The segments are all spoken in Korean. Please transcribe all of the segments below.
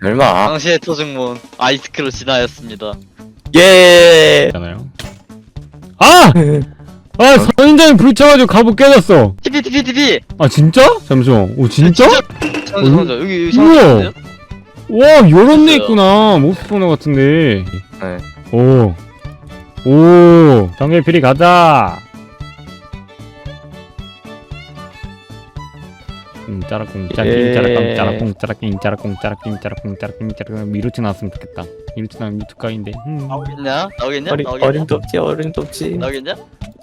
설마. 당시의 토중문 아이스크로 진화했습니다. 예. 있잖아요. 아! 아 선인장이 부딪혀가지고 갑옷 깨졌어. TP TP TP. 아 진짜? 잠시만. 오 진짜? 잠시 잠시 여기 여기 우와. 잠시만요. 와 요런 데. 있구나. 모스포너 같은데. 네. 오. 오. 정글 피리 가자. 짜라꿍 짜라꿍 예. 짜라꿍 짜라꿍 짜라꿍 짜라꿍 짜라꿍 짜라꿍 짜라꿍 짜라꿍 미루치 나왔으면 좋겠다. 미루치 나면 유튜브가인데. 음. 나오겠냐? 나오겠냐? 어린 나오겠냐? 어림도 없지 어림도 없지. 나오겠냐?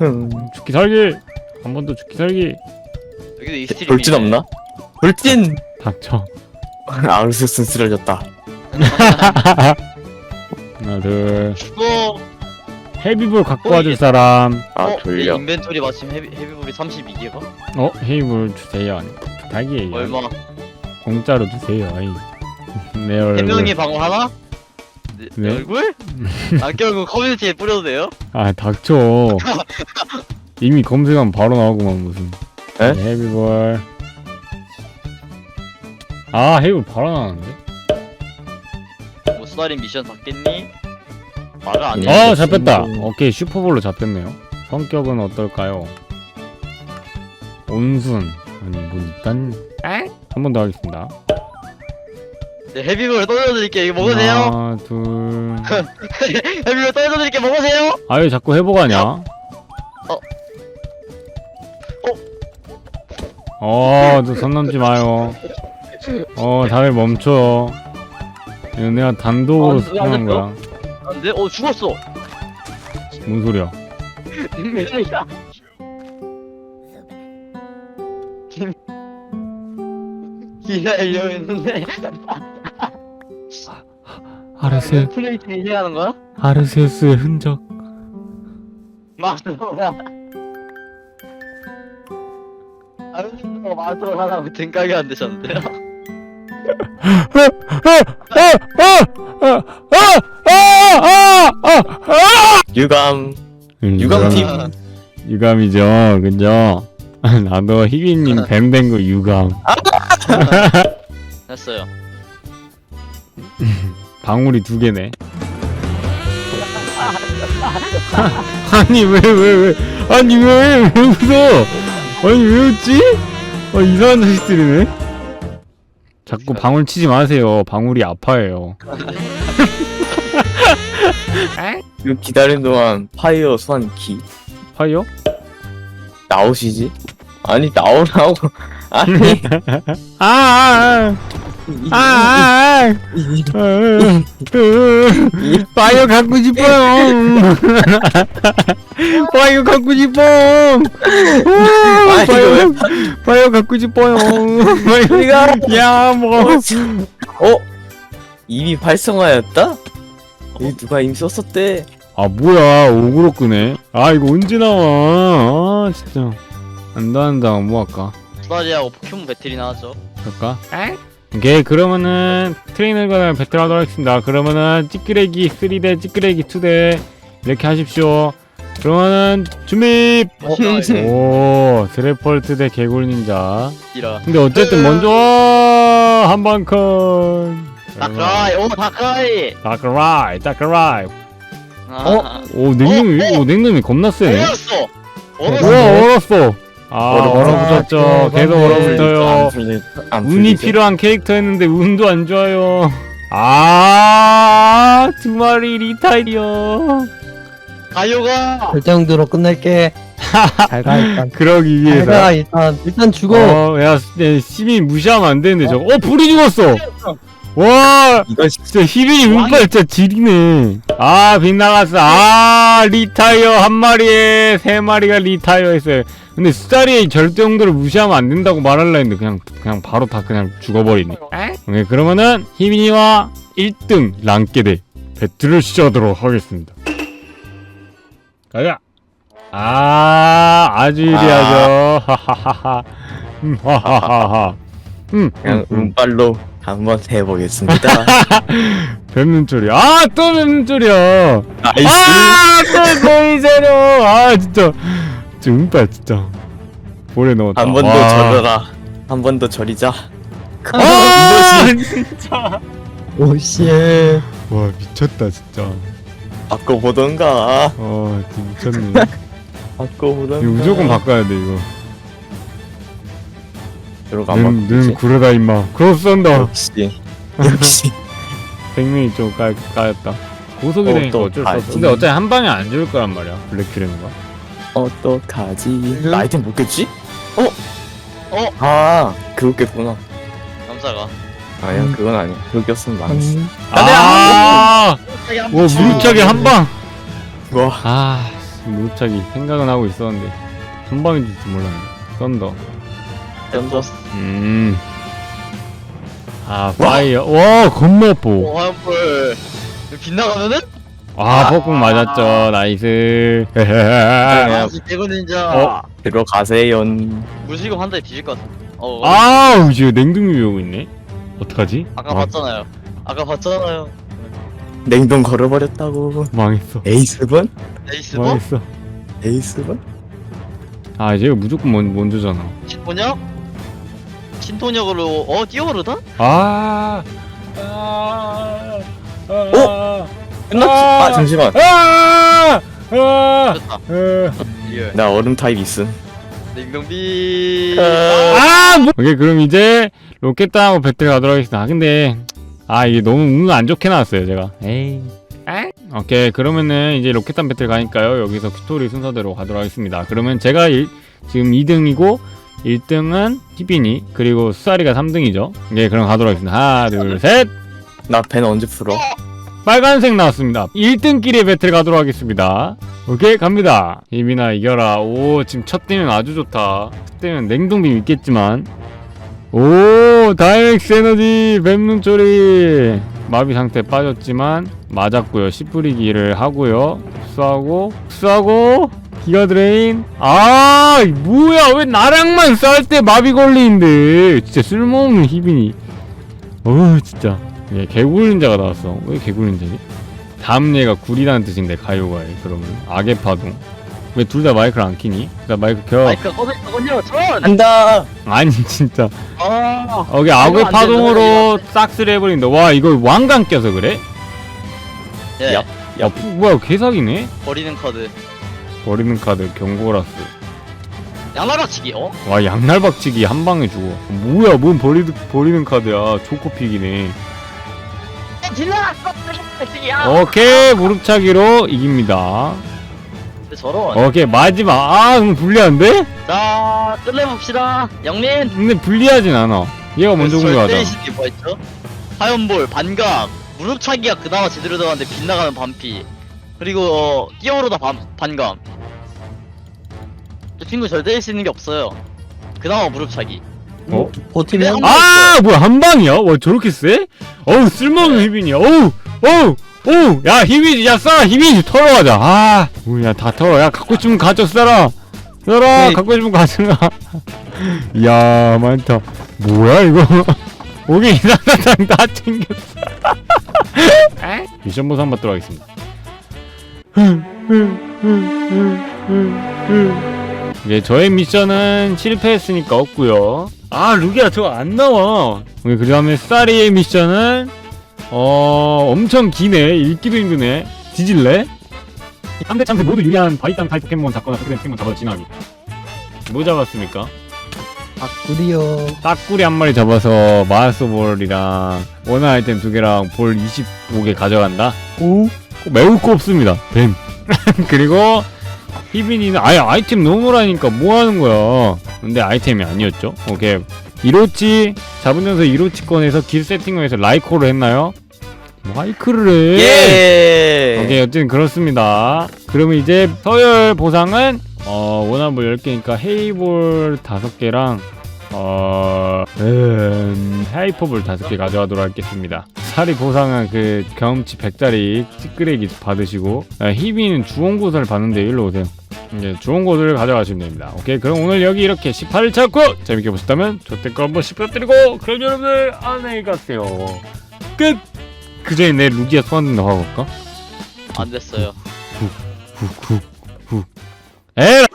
음. 죽기 살기. 한 번 더 죽기 살기. 여기도 익스트림. 돌진 없나? 돌진. 닥쳐. 아르세스 쓰러졌다. 하나 둘. 죽어. 헤비볼 갖고 와줄 사람. 아 어, 돌려. 내 인벤토리 마침 헤비 헤비볼이 32개가? 어 헤비볼 주세요. 부탁이에요. 얼마? 공짜로 주세요. 아이. 내 얼굴. 해명이 방어 하나? 내, 내 네? 얼굴? 안 껴고 커뮤니티에 뿌려도 돼요? 아 닥쳐. 이미 검색하면 바로 나오구만 무슨. 에? 네, 헤비볼. 아 헤비볼 바로 나왔는데? 뭐 수다린 미션 받겠니? 말을 안 해. 아 잡혔다. 오케이 슈퍼볼로 잡혔네요. 성격은 어떨까요? 온순. 아니 뭐 일단 한 번 더 하겠습니다. 네, 헤비볼 떨어드릴게 이거 먹으세요. 하나 둘. 헤비볼 떨어드릴게 먹으세요. 아유 자꾸 회복하냐? 어. 어, 너선 넘지 마요. 어, 다들 멈춰. 이거 내가 단독으로 아, 스폰한 거야. 안돼? 어 죽었어. 뭔 소리야? 기다려 했는데 아르세, 플레이트 인식하는 거야? 아르세우스의 흔적. 아르신도가 마스터가 하나 등각이 안 되셨는데요? 유감. 음, 유감팀. 유감이죠, 그죠? 나도 희빈님 뱀된 거 유감. 했어요. 방울이 두 개네. 아니 왜 왜 왜, 아니 왜 왜 웃어? 아니 왜 웃지? 아 이상한 자식들이네. 자꾸 방울 치지 마세요. 방울이 아파해요. 그 기다리는 동안 파이어 소환키 파이어? 나오시지? 아니 나오라고. 아니. 아, 아, 아, 아, 아, 아, 파이어 갖고 싶어요. 파이어 갖고 싶어. 아니, 파이어, 파이어 갖고 싶어요. 우리가 야, 뭐. 어? 이미 활성화였다? 여기 누가 이미 썼었대. 아, 뭐야. 오그로 끄네. 아, 이거 언제 나와. 아, 진짜. 안다, 안다. 뭐 할까? 수다리하고 포켓몬 배틀이나 하죠. 그럴까? 오케이 그러면은 트레이너가 배틀하도록 하겠습니다 그러면은 찌끄레기 3대 찌끄레기 2대 이렇게 하십시오 그러면은 준비 어, 오 드래폴트 대 개굴 닌자 이라. 근데 어쨌든 먼저 한번 컷 다크라이, 오 다크라이. 다크라이 다크라이 아, 오 냉동이 어, 어. 오 냉동이 겁나 세네 얼었어. 얼었어. 우와 얼었어 아 얼어, 얼어붙었죠 계속 얼어붙어요 안 풀리, 안 운이? 필요한 캐릭터였는데 운도 안 좋아요. 아, 두 마리 리타이어. 가요가. 그 정도로 끝낼게. 잘가 일단. 그러기 위해서. 잘가 일단 일단 죽어. 어, 야, 야, 시민 무시하면 안 되는데 저거. 어, 불이 죽었어. 와, 이거 진짜 희빈이 운빨 진짜 지리네. 아, 빗나갔어. 아, 리타이어 한 마리에 세 마리가 리타이어 했어요. 근데 수자리의 절대 용도를 무시하면 안 된다고 말하려 했는데 그냥 그냥 바로 다 그냥 죽어버리네. 오케이, 그러면은 희빈이와 1등 랑깨대 배틀을 시작하도록 하겠습니다. 가자. 아, 아주 유리하죠. 하하하하. 음, 하하하하. 음, 그냥 음, 음. 운빨로 한번 해보겠습니다. 뱀눈 소리. 아, 또 뱀눈 소리야. 나이스. 아, 또 보이세요. 아, 진짜. 진짜 운빨 진짜. 볼에 넣었다. 한번더 와. 절어라. 한 번 더 절이자. 아 진짜 오씨. 와 미쳤다 진짜 바꿔보던가. 어 진짜 미쳤네 바꿔보던가. 이거 무조건 바꿔야 돼 이거 들어가 는, 는 바꾸지. 구르다 임마 크로스 썬더 역시. 역시. 백민이 좀 까, 까였다 고속이 어, 되니까 또 어쩔 수 없어. 근데 어차피 한 방에 안 죽을 거란 말이야 블랙키르는가 어떡하지? 나 아이템 못 겠지? 어? 어? 아, 그거 깼구나. 남자가. 아니야, 음. 그건 아니야. 그거 꼈으면 망했어. 음, 아! 와 무릎차기 한 방 와, 아 무릎차기 생각은 하고 있었는데 한 방인 줄도 몰랐네 썬더 던졌어. 음. 아, 파이어. 와. 오 화염불. 빗나가면은? 아, 폭풍 맞았죠. 나이스. 아, 대구 닌자. 어? 들어가세요. 무시고 한 대에 뒤질 것 같아. 어. 아우, 이제 냉동이 오고 있네. 어떡하지? 아까 아, 봤잖아요. 아까 봤잖아요. 냉동 걸어버렸다고. 망했어. 에이스번? 에이스버? 망했어. 에이스번? 아, 이제 먼, 먼, 먼저잖아. 신토력? 신토력으로 어 뛰어오르다? 아. 아. 어? 끝났지? 아. 아, 잠시만. 아! 아! 됐다. 아! 리얼. 나 얼음 타입 있음. 냉동비. 아! 뭐. 오케이, 그럼 이제 로켓단하고 배틀 가도록 하겠습니다. 아, 근데 아, 이게 너무 운안 좋게 나왔어요, 제가. 에이. 에? 오케이, 그러면은 이제 로켓단 배틀 가니까요. 여기서 스토리 순서대로 가도록 하겠습니다. 그러면 제가 일, 지금 2등이고 1등은 희빈이 그리고 수아리가 3등이죠. 예, 그럼 가도록 하겠습니다. 하나, 둘, 셋. 나 벤 언제 풀어? 빨간색 나왔습니다. 1등끼리 배틀 가도록 하겠습니다. 오케이 갑니다. 희빈아 이겨라. 오 지금 첫 대면 아주 좋다. 첫 대면 냉동빔 있겠지만 오 다이렉스 에너지 뱀눈초리 마비 상태 빠졌지만 맞았고요. 씨 뿌리기를 하고요. 흡수하고 흡수하고 기가 드레인 아 뭐야 왜 나랑만 싸울 때 마비 걸리는데 진짜 쓸모없는 희빈이 어우 진짜 예, 개굴린자가 나왔어. 왜 개굴린자지? 다음 얘가 구리라는 뜻인데 가요가에 그러면 악의 파동. 왜 둘 다 마이크를 안 키니? 나 마이크 켜. 마이크가 꺼져 있거든요. 전. 간다! 아니 진짜. 아. 여기 악의 안 파동으로 싹스를 해버린다. 와 이거 왕관 껴서 그래? 예. 야. 야 푸- 뭐야 개사기네? 버리는 카드. 버리는 카드 경고라스. 양날박치기. 어? 와 양날박치기 한 방에 죽어. 뭐야 뭔 버리 버리는 카드야. 초코픽이네. 질러 박치기야. 오케이 무릎차기로 이깁니다. 근데 저런. 오케이 마지막. 아 그럼 불리한데? 자 끝내봅시다. 영민. 근데 불리하진 않아. 얘가 먼저 공격하자. 절대이신게 뭐였죠? 하연볼, 반각, 무릎차기가 그나마 제대로 들어갔는데 빗나가는 반피. 그리고 어, 뛰어오르다 반, 반감. 저 친구 절대 수 있는 게 없어요. 그나마 무릎차기. 어? 버티면 근데 아 뭐야 한 방이야? 와 저렇게 세? 어우 쓸모없는 희빈이야. 어우 어우 어우 야 희빈이 야쏴 희빈이 털어가자. 아 뭐야 다 털어. 야 갖고 싶으면 가져 쏴라. 쏴라 네. 갖고 싶으면 가져가. 야 많다. 뭐야 이거? 오케이 이상한 다 챙겼어. 미션 보상 받도록 하겠습니다. 예, 저의 미션은 실패했으니까 없고요. 아, 루기야 저거 안 나와. 그 다음에 쌀이의 미션은 어 엄청 기네. 읽기도 힘드네. 뒤질래? 상대 참새 모두 유리한 바이땅 타입 포켓몬 잡거나 그된 포켓몬 잡아 진하기. 뭐 잡았습니까? 바꾸리요. 딱꾸리 한 마리 잡아서 마스볼이랑 원화 아이템 두 개랑 볼 25개 가져간다. 오? 매우 꼽습니다. 뱀. 그리고 희빈이는 아예 아이템 너무라니까 뭐 하는 거야. 근데 아이템이 아니었죠. 오케이. 이로치 잡은 전서 이로치 꺼내서 길 세팅을 해서 라이코를 했나요? 라이크를 해. 예! 오케이 어쨌든 그렇습니다 그러면 이제 서열 보상은 어 원화볼 10개니까 헤이볼 5개랑 어... 음... 하이퍼볼 5개 가져가도록 하겠습니다 사리 보상은 그 경험치 100짜리 찌끄레기 받으시고 아, 희비는 주원고사를 받는데 일로 오세요 이제 주원고사를 가져가시면 됩니다 오케이 그럼 오늘 여기 이렇게 18을 찾고 재밌게 보셨다면 좋댓글 한번 씹어드리고 그럼 여러분들 안녕히 가세요 끝! 그 전에 내 루기아 소환 나가볼까? 안 됐어요. 훅훅훅 에라